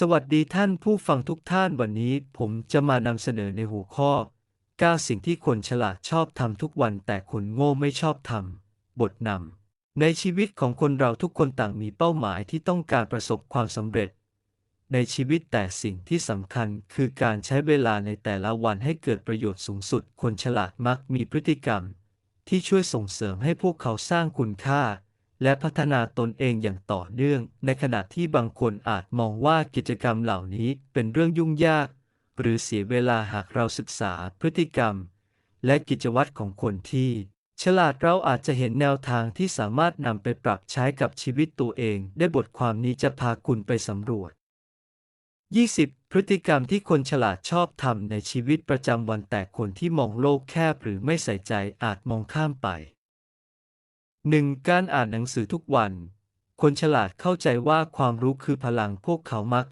สวัสดีท่านผู้ฟังทุกท่านวันนี้ผมจะมานำเสนอในหัวข้อ 9 สิ่งที่คนฉลาดชอบทำทุกวันแต่คนโง่ไม่ชอบทำบทนำในชีวิตของคนเราทุกคนต่างมีเป้าหมายที่ต้องการประสบความสำเร็จ ในชีวิตแต่สิ่งที่สำคัญคือการใช้เวลาในแต่ละวันให้เกิดประโยชน์สูงสุด คนฉลาดมักมีพฤติกรรม ที่ช่วยส่งเสริมให้พวกเขาสร้างคุณค่า และพัฒนาตนเองอย่างต่อเนื่อง ในขณะที่บางคนอาจมองว่ากิจกรรมเหล่านี้เป็นเรื่องยุ่งยาก หรือเสียเวลาหากเราศึกษาพฤติกรรม และกิจวัตรของคนที่ ฉลาดเราอาจจะเห็นแนวทางที่สามารถนำไปปรับใช้กับชีวิตตัวเอง ได้บทความนี้จะพาคุณไปสำรวจ 20 พฤติกรรมที่คนฉลาดชอบทำในชีวิตประจำวันแต่คนที่มองโลกแคบหรือไม่ใส่ใจอาจมองข้ามไป 1. การอ่านหนังสือทุกวัน คนฉลาดเข้าใจว่าความรู้คือพลังพวกเขามัก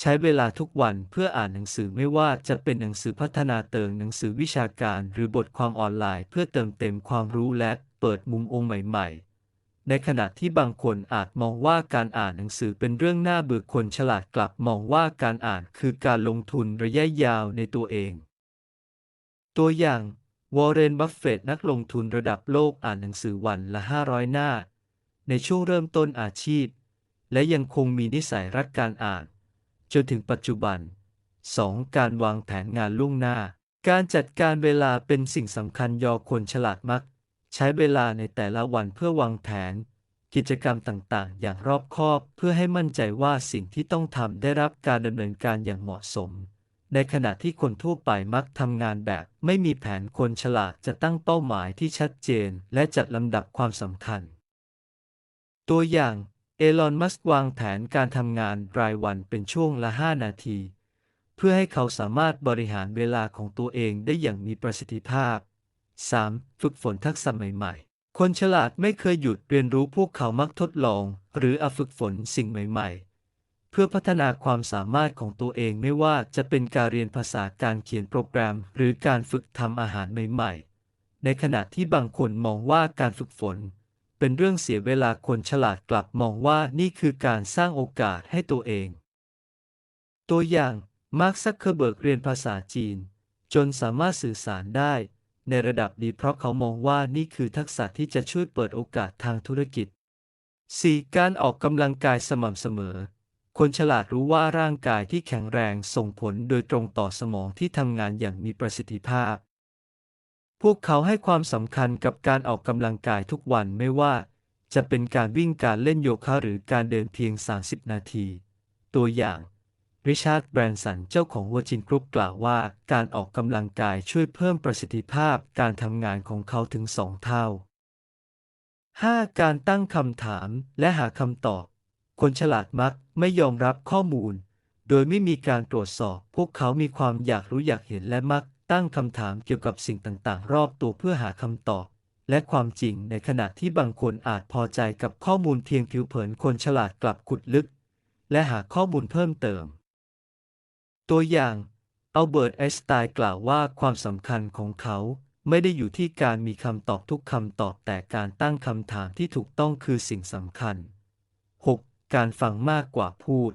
ใช้เวลาทุกวันเพื่ออ่านหนังสือไม่ว่าจะเป็นหนังสือพัฒนาเติมหนังสือวิชาการหรือบทความออนไลน์ เพื่อเติมเต็มความรู้และเปิดมุมองค์ใหม่ๆ ในขณะที่บางคนอาจมองว่าการอ่านหนังสือเป็นเรื่องน่าเบื่อคนฉลาดกลับมองว่าการอ่านคือการลงทุนระยะยาวในตัวเอง ตัวอย่าง วอร์เรน บัฟเฟตนักลงทุนระดับโลกอ่านหนังสือวันละ 500 หน้า ในช่วงเริ่มต้นอาชีพ และยังคงมีนิสัยรักการอ่าน จนถึงปัจจุบัน 2. การวางแผนงานล่วงหน้า การจัดการเวลาเป็นสิ่งสำคัญยอคนฉลาดมัก ใช้เวลาในแต่ละวันเพื่อวางแผน กิจกรรมต่างๆ อย่างรอบคอบเพื่อให้มั่นใจว่าสิ่งที่ต้องทำได้รับการดำเนินการอย่างเหมาะสม ในขณะที่คนทั่วไปมักทำงานแบบ ไม่มีแผนคนฉลาดจะตั้งเป้าหมายที่ชัดเจน และจัดลำดับความสำคัญ ตัวอย่าง เอลอน มัสก์วางแผนการทำงานรายวันเป็นช่วงละ 5 นาที เพื่อให้เขาสามารถบริหารเวลาของตัวเองได้อย่างมีประสิทธิภาพ 3. ฝึกฝนทักษะใหม่ๆ คนฉลาดไม่เคยหยุดเรียนรู้พวกเขามักทดลอง หรืออฝึกฝนสิ่งใหม่ ๆ เพื่อพัฒนาความสามารถของตัวเองไม่ว่าจะเป็นการเรียนภาษาการเขียนโปรแกรม หรือการฝึกทำอาหารใหม่ๆ ในขณะที่บางคนมองว่าการฝึกฝน เป็นเรื่องเสียเวลาคนฉลาดกลับมองว่านี่คือการสร้างโอกาสให้ตัวเอง ตัวอย่าง มาร์คซักเคอร์เบิร์กเรียนภาษาจีน จนสามารถสื่อสารได้ ในระดับดีเพราะเขามองว่านี่คือทักษะที่จะช่วยเปิดโอกาสทางธุรกิจ 4. การออกกำลังกายสม่ำเสมอ คนฉลาดรู้ว่าร่างกายที่แข็งแรงส่งผลโดยตรงต่อสมองที่ทำงานอย่างมีประสิทธิภาพ พวกเขาให้ความสำคัญกับการออกกำลังกายทุกวันไม่ว่า จะเป็นการวิ่งการเล่นโยคะหรือการเดินเพียง 30 นาที ตัวอย่างริชาร์ดแบรนสันเจ้าของ Virgin Group กล่าวว่าการออกกำลังกายช่วยเพิ่มประสิทธิภาพการทำงานของเขาถึงสองเท่า 5. การตั้งคำถามและหาคำตอบ คนฉลาดมักไม่ยอมรับข้อมูล โดยไม่มีการตรวจสอบ พวกเขามีความอยากรู้อยากเห็นและมักตั้งคำถามเกี่ยวกับสิ่งต่างๆ รอบตัวเพื่อหาคำตอบ และความจริงในขณะที่บางคนอาจพอใจกับข้อมูลเพียงผิวเผินคนฉลาดกลับขุดลึก และหาข้อมูลเพิ่มเติม ตัวอย่างอัลเบิร์ตไอน์สไตน์กล่าวว่าความสำคัญของเขาไม่ได้อยู่ที่การมีคำตอบทุกคำตอบแต่การตั้งคำถามที่ถูกต้องคือสิ่งสำคัญ การฟังมากกว่าพูด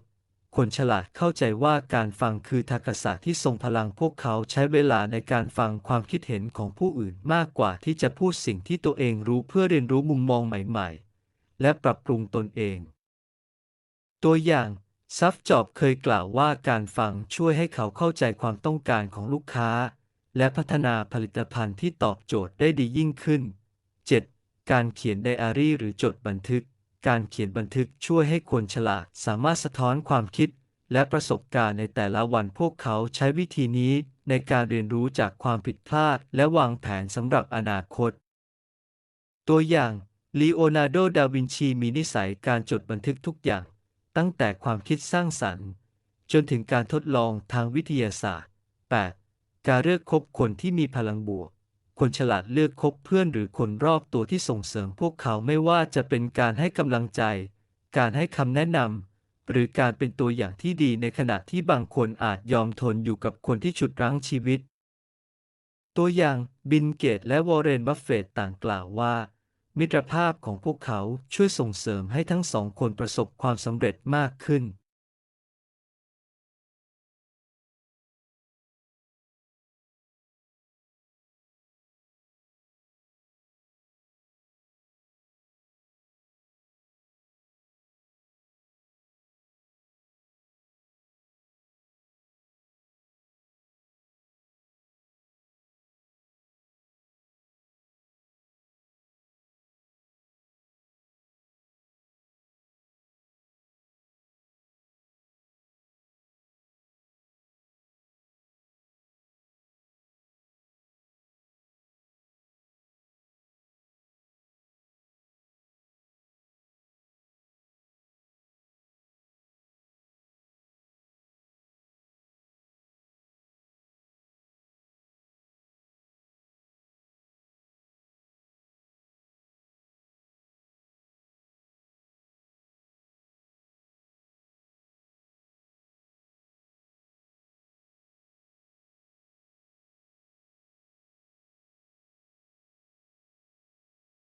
คนฉลาดเข้าใจว่าการฟังคือทักษะที่ทรงพลังพวกเขาใช้เวลาในการฟังความคิดเห็นของผู้อื่นมากกว่าที่จะพูดสิ่งที่ตัวเองรู้เพื่อเรียนรู้มุมมองใหม่ๆ และปรับปรุงตนเอง ตัวอย่างซัฟจอบเคยกล่าวว่าการฟังช่วยให้เขาเข้าใจความต้องการของลูกค้า และพัฒนาผลิตภัณฑ์ที่ตอบโจทย์ได้ดียิ่งขึ้น 7. การเขียนไดอารี่หรือจดบันทึก การเขียนบันทึกช่วยให้คนฉลาดสามารถสะท้อนความคิด และประสบการณ์ในแต่ละวันพวกเขาใช้วิธีนี้ในการเรียนรู้จากความผิดพลาด และวางแผนสำหรับอนาคต ตัวอย่างลีโอนาร์โด ดาวินชีมีนิสัยการจดบันทึกทุกอย่าง ตั้งแต่ความคิดสร้างสรรค์ จนถึงการทดลองทางวิทยาศาสตร์ 8. การเลือกคบคนที่มีพลังบวก คนฉลาดเลือกคบเพื่อนหรือคนรอบตัวที่ส่งเสริมพวกเขาไม่ว่าจะเป็นการให้กำลังใจ การให้คำแนะนำหรือการเป็นตัวอย่างที่ดีในขณะที่บางคนอาจยอมทนอยู่กับคนที่ฉุดรั้งชีวิต ตัวอย่างบินเกตและวอร์เรนบัฟเฟตต์ต่างกล่าวว่า มิตรภาพของพวกเขาช่วยส่งเสริมให้ทั้งสองคนประสบความสำเร็จมากขึ้น